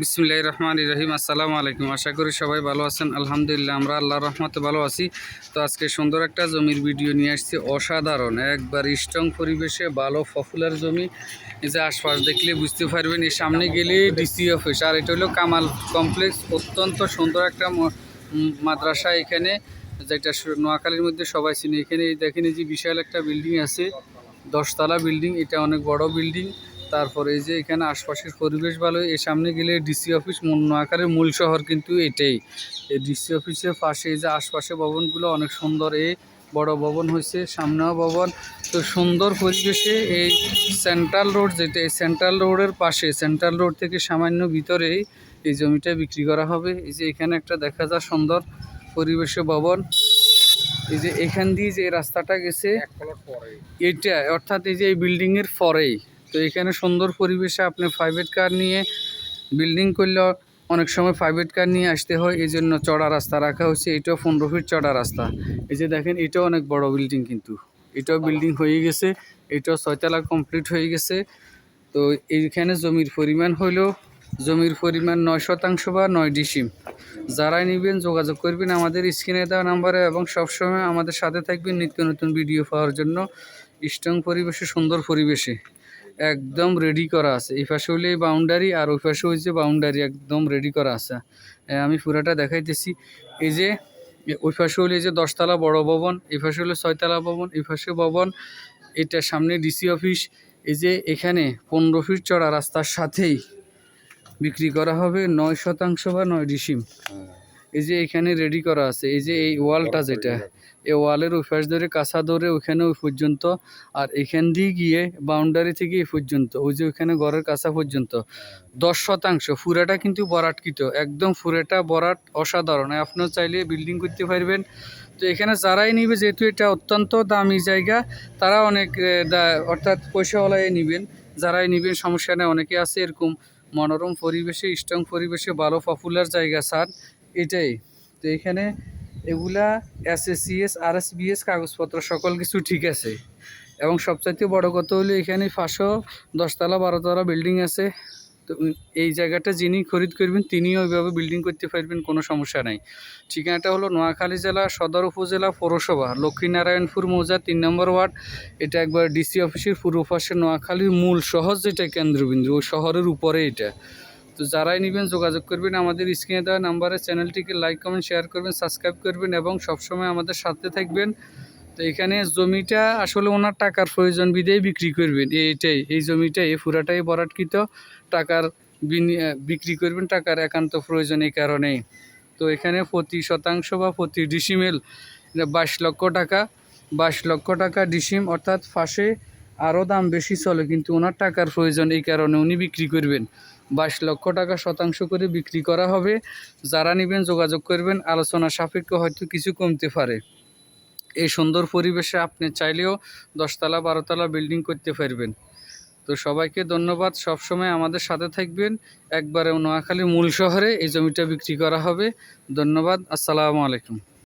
বিসমুল্লাহ রহমান রহিম। আসসালামু আলাইকুম। আশা করি সবাই ভালো আছেন। আলহামদুলিল্লাহ, আমরা আল্লাহ রহমতে ভালো আছি। তো আজকে সুন্দর একটা জমির ভিডিও নিয়ে আসছি। অসাধারণ, একবার স্ট্রং পরিবেশে, ভালো পপুলার জমি। এই যে আশপাশ দেখলে বুঝতে পারবেন, এই সামনে গেলে ডিসি অফিস। আর এটা হলো কামাল কমপ্লেক্স, অত্যন্ত সুন্দর একটা মাদ্রাসা এখানে। যেটা নোয়াখালীর মধ্যে সবাই চিনি। এখানে দেখেন এই যে বিশাল একটা বিল্ডিং আছে। দশতলা বিল্ডিং, এটা অনেক বড় বিল্ডিং। তারপরে এই যে এখানে আশপাশের পরিবেশ ভালো এই সামনে গেলে ডিসি অফিস নোয়াখালীর মূল শহর কিন্তু এটাই। এই ডিসি অফিসের পাশে এই যে আশপাশে ভবনগুলো অনেক সুন্দর এই বড় ভবন হয়েছে সামনেও ভবন। তো সুন্দর পরিবেশে এই সেন্ট্রাল রোড যেটা এই সেন্ট্রাল রোডের পাশে সেন্ট্রাল রোড থেকে সামান্য ভিতরে এই জমিটা বিক্রি করা হবে। এই যে এখানে একটা দেখা যায় সুন্দর পরিবেশে ভবন। এই যে এখান দিয়ে যে রাস্তাটা গেছে এটা অর্থাৎ এই যে এই বিল্ডিং এর পরেই। তো এখানে সুন্দর পরিবেশে আপনি প্রাইভেট কার নিয়ে বিল্ডিং করলে অনেক সময় প্রাইভেট কার নিয়ে আসতে হয় এই জন্য চড়া রাস্তা রাখা হয়েছে। এটাও পনেরো ফিট চড়া রাস্তা। এই যে দেখেন, এটাও অনেক বড় বিল্ডিং কিন্তু। এটাও বিল্ডিং হয়ে গেছে, এটাও ছয়তলা কমপ্লিট হয়ে গেছে। তো এইখানে জমির পরিমাণ হইল, জমির পরিমাণ নয় শতাংশ বা নয় ডিসিম। যারাই নেবেন, যোগাযোগ করবেন আমাদের স্ক্রিনে দেওয়া নাম্বারে এবং সবসময় আমাদের সাথে থাকবেন নিত্য নতুন ভিডিও পাওয়ার জন্য। স্ট্রং পরিবেশে, সুন্দর পরিবেশে। একদম রেডি করা আছে। এই পাশে হলে বাউন্ডারি আর ওই পাশে হয়েছে বাউন্ডারি একদম রেডি করা আছে। আমি পুরাটা দেখাইতেছি। এই যে, ওই পাশে হলে যে দশতলা বড় ভবন, এই পাশে হলো ছয়তলা ভবন, এই পাশে ভবন, এটা সামনে ডিসি অফিস এই যে এখানে পনেরো ফিট চড়া রাস্তার সাথেই বিক্রি করা হবে নয় শতাংশ বা নয় ডিসিম। এই যে এখানে রেডি করা আছে এই যে এই ওয়ালটা যেটা এই ওয়ালের পাশ ধরে কাঁচা ধরে ওইখানে ওই পর্যন্ত আর এখান দিয়ে গিয়ে বাউন্ডারি থেকে এই পর্যন্ত ওই যে ওইখানে ঘরের কাছা পর্যন্ত দশ শতাংশ। ফুরাটা কিন্তু বরাটকৃত একদম ফুরেটা বরাট অসাধারণ। আপনার চাইলে বিল্ডিং করতে পারবেন। তো এখানে যারাই নিবে যেহেতু এটা অত্যন্ত দামি জায়গা তারা অনেক অর্থাৎ পয়সাওয়ালাই নেবেন। যারাই নেবেন সমস্যা নেই অনেকে আছে এরকম মনোরম পরিবেশে স্ট্রং পরিবেশে ভালো পপুলার জায়গা স্যার। এটাই। তো এখানে এগুলা এস এস সিএস আর এস বিএস কাগজপত্র সকল কিছু ঠিক আছে। এবং সবচাইতে বড় কথা হলো এখানে পাঁচশো দশতলা, বারোতলা বিল্ডিং আছে। তো এই জায়গাটা যিনি খরিদ করবেন, তিনিও ওইভাবে বিল্ডিং করতে পারবেন, কোনো সমস্যা নাই। ঠিকানাটা হলো নোয়াখালী জেলা, সদর উপজেলা, পৌরসভা, লক্ষ্মীনারায়ণপুর, মৌজা, তিন নম্বর ওয়ার্ড। এটা একবার ডিসি অফিসের পূর্ব পাশে নোয়াখালীর মূল শহর, যেটা কেন্দ্রবিন্দু, ওই শহরের উপরে এটা। তো যারাই নেবেন যোগাযোগ করবেন, আমাদের স্ক্রিনে দেওয়া নাম্বারে চ্যানেলটিকে লাইক কমেন্ট শেয়ার করবেন সাবস্ক্রাইব করবেন এবং সবসময় আমাদের সাথে থাকবেন। তো এখানে জমিটা আসলে ওনার টাকার প্রয়োজন বিদেই বিক্রি করবেন। এইটাই এই জমিটা এই পুরাটাই বরাটকৃত টাকার বিক্রি করবেন, টাকার একান্ত প্রয়োজন এই কারণেই। তো এখানে প্রতি শতাংশ বা প্রতি ডিসিমেল বাইশ লক্ষ টাকা, বাইশ লক্ষ টাকা ডিসিম অর্থাৎ ফাঁসে আরও দাম বেশি চলে, কিন্তু ওনার টাকার প্রয়োজন এই কারণে উনি বিক্রি করবেন। বাইশ লক্ষ টাকা শতাংশ করে বিক্রি করা হবে। যারা নেবেন যোগাযোগ করবেন, আলোচনা সাপেক্ষ হয়তো কিছু কমতে পারে। এই সুন্দর পরিবেশে আপনি চাইলেও দশতলা, বারোতলা বিল্ডিং করতে পারবেন। তো সবাইকে ধন্যবাদ, সবসময় আমাদের সাথে থাকবেন। একবারে নোয়াখালী মূল শহরে এই জমিটা বিক্রি করা হবে। ধন্যবাদ, আসসালামু আলাইকুম।